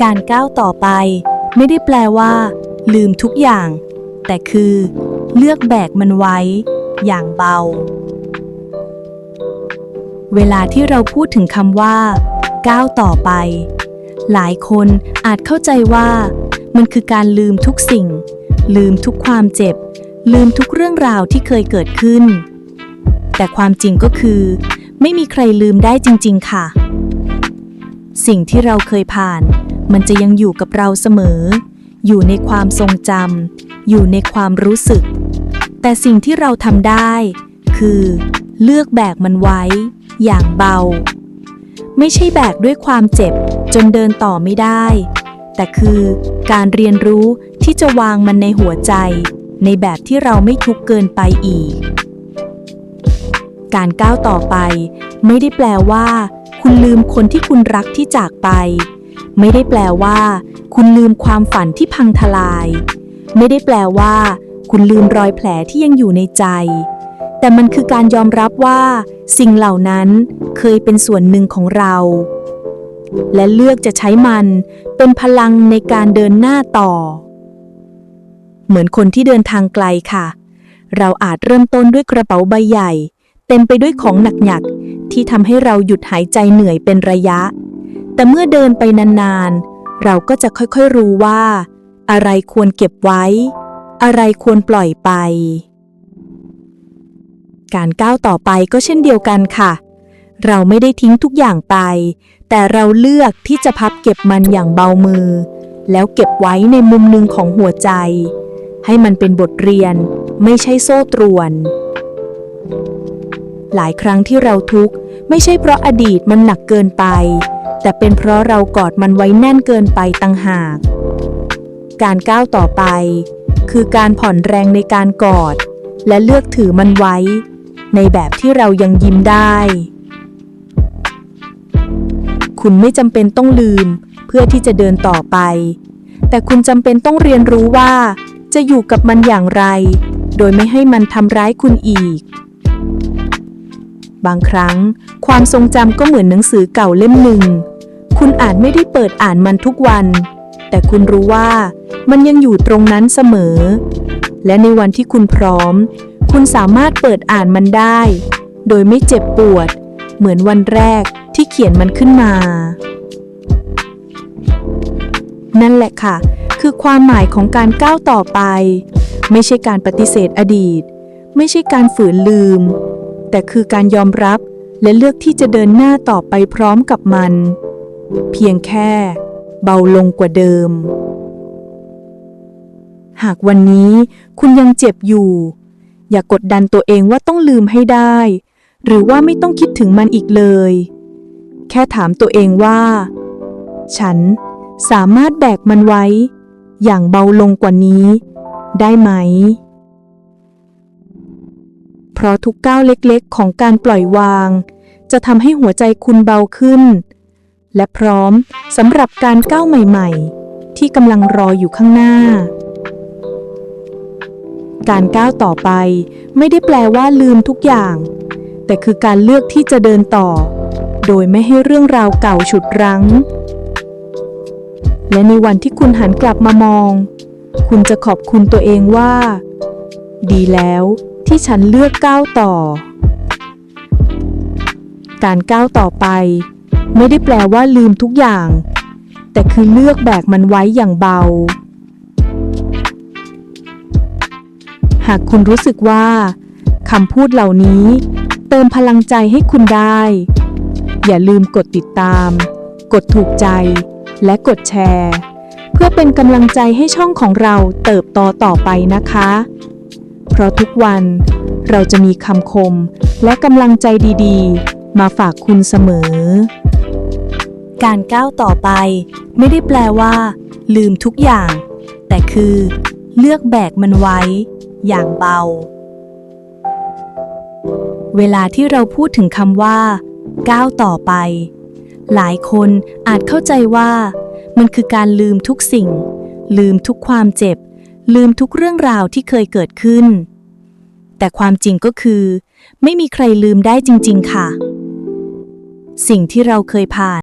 การก้าวต่อไป ไม่ได้แปลว่า ลืมทุกอย่าง แต่คือ เลือกแบกมันไว้ อย่างเบา เวลาที่เราพูดถึงคำว่า ก้าวต่อไป หลายคนอาจเข้าใจว่า มันคือการลืมทุกสิ่ง ลืมทุกความเจ็บ ลืมทุกเรื่องราวที่เคยเกิดขึ้น แต่ความจริงก็คือ ไม่มีใครลืมได้จริง ๆ ค่ะสิ่งที่เราเคยผ่าน มันจะยังอยู่กับเราเสมอ อยู่ในความทรงจำอยู่ในความรู้สึก แต่สิ่งที่เราทำได้ คือ เลือกแบกมันไว้ อย่างเบา ไม่ใช่แบกด้วยความเจ็บจนเดินต่อไม่ได้ แต่คือการเรียนรู้ที่จะวางมันในหัวใจ ในแบบที่เราไม่ทุกเกินไปอีก การก้าวต่อไป ไม่ได้แปลว่า คุณลืมคนที่คุณรักที่จากไป ไม่ได้แปลว่า คุณลืมความฝันที่พังทลาย ไม่ได้แปลว่า คุณลืมรอยแผลที่ยังอยู่ในใจ แต่มันคือการยอมรับว่า สิ่งเหล่านั้นเคยเป็นส่วนหนึ่งของเรา และเลือกจะใช้มันเป็นพลังในการเดินหน้าต่อ เหมือนคนที่เดินทางไกลค่ะ เราอาจเริ่มต้นด้วยกระเป๋าใบใหญ่ เต็มไปด้วยของหนักๆที่ทำให้เราหยุดหายใจเหนื่อยเป็นระยะ แต่เมื่อเดินไปนานๆ เราก็จะค่อยๆรู้ว่า อะไรควรเก็บไว้ อะไรควรปล่อยไป การก้าวต่อไปก็เช่นเดียวกันค่ะ เราไม่ได้ทิ้งทุกอย่างไป แต่เราเลือกที่จะพับเก็บมันอย่างเบามือ แล้วเก็บไว้ในมุมหนึ่งของหัวใจ ให้มันเป็นบทเรียนไม่ใช่โซ่ตรวน หลายครั้งที่เราทุกข์ไม่ใช่เพราะอดีตมันหนักเกินไป แต่เป็นเพราะเรากอดมันไว้แน่นเกินไปตั้งหาก การก้าวต่อไป คือการผ่อนแรงในการกอด และเลือกถือมันไว้ ในแบบที่เรายังยิ้มได้ คุณไม่จำเป็นต้องลืม เพื่อที่จะเดินต่อไป แต่คุณจำเป็นต้องเรียนรู้ว่า จะอยู่กับมันอย่างไร โดยไม่ให้มันทำร้ายคุณอีกบางครั้ง ความทรงจำก็เหมือนหนังสือเก่าเล่มหนึ่ง คุณอาจไม่ได้เปิดอ่านมันทุกวัน แต่คุณรู้ว่ามันยังอยู่ตรงนั้นเสมอ และในวันที่คุณพร้อม คุณสามารถเปิดอ่านมันได้ โดยไม่เจ็บปวด เหมือนวันแรกที่เขียนมันขึ้นมา นั่นแหละค่ะ คือความหมายของการก้าวต่อไป ไม่ใช่การปฏิเสธอดีต ไม่ใช่การฝืนลืม แต่คือการยอมรับและเลือกที่จะเดินหน้าต่อไปพร้อมกับมัน เพียงแค่เบาลงกว่าเดิม หากวันนี้คุณยังเจ็บอยู่ อย่ากดดันตัวเองว่าต้องลืมให้ได้ หรือว่าไม่ต้องคิดถึงมันอีกเลย แค่ถามตัวเองว่า ฉันสามารถแบกมันไว้ อย่างเบาลงกว่านี้ ได้ไหม เพราะทุกก้าวเล็กๆ ของการปล่อยวาง จะทำให้หัวใจคุณเบาขึ้น และพร้อมสำหรับการก้าวใหม่ๆ ที่กำลังรออยู่ข้างหน้า การก้าวต่อไปไม่ได้แปลว่าลืมทุกอย่าง แต่คือการเลือกที่จะเดินต่อ โดยไม่ให้เรื่องราวเก่าฉุดรั้ง และในวันที่คุณหันกลับมามอง คุณจะขอบคุณตัวเองว่า ดีแล้วที่ฉันเลือกก้าวต่อ การก้าวต่อไป ไม่ได้แปลว่าลืมทุกอย่าง แต่คือเลือกแบกมันไว้อย่างเบา หากคุณรู้สึกว่าคำพูดเหล่านี้ เติมพลังใจให้คุณได้ อย่าลืมกดติดตาม กดถูกใจ และกดแชร์ เพื่อเป็นกำลังใจให้ช่องของเราเติบโตต่อไปนะคะ เพราะทุกวันเราจะมีคำคมและกำลังใจดีๆ มาฝากคุณเสมอ การก้าวต่อไป ไม่ได้แปลว่า ลืมทุกอย่าง แต่คือ เลือกแบกมันไว้ อย่างเบา เวลาที่เราพูดถึงคำว่า ก้าวต่อไป หลายคนอาจเข้าใจว่า มันคือการลืมทุกสิ่ง ลืมทุกความเจ็บ ลืมทุกเรื่องราวที่เคยเกิดขึ้น แต่ความจริงก็คือ ไม่มีใครลืมได้จริง ๆ ค่ะสิ่งที่เราเคยผ่าน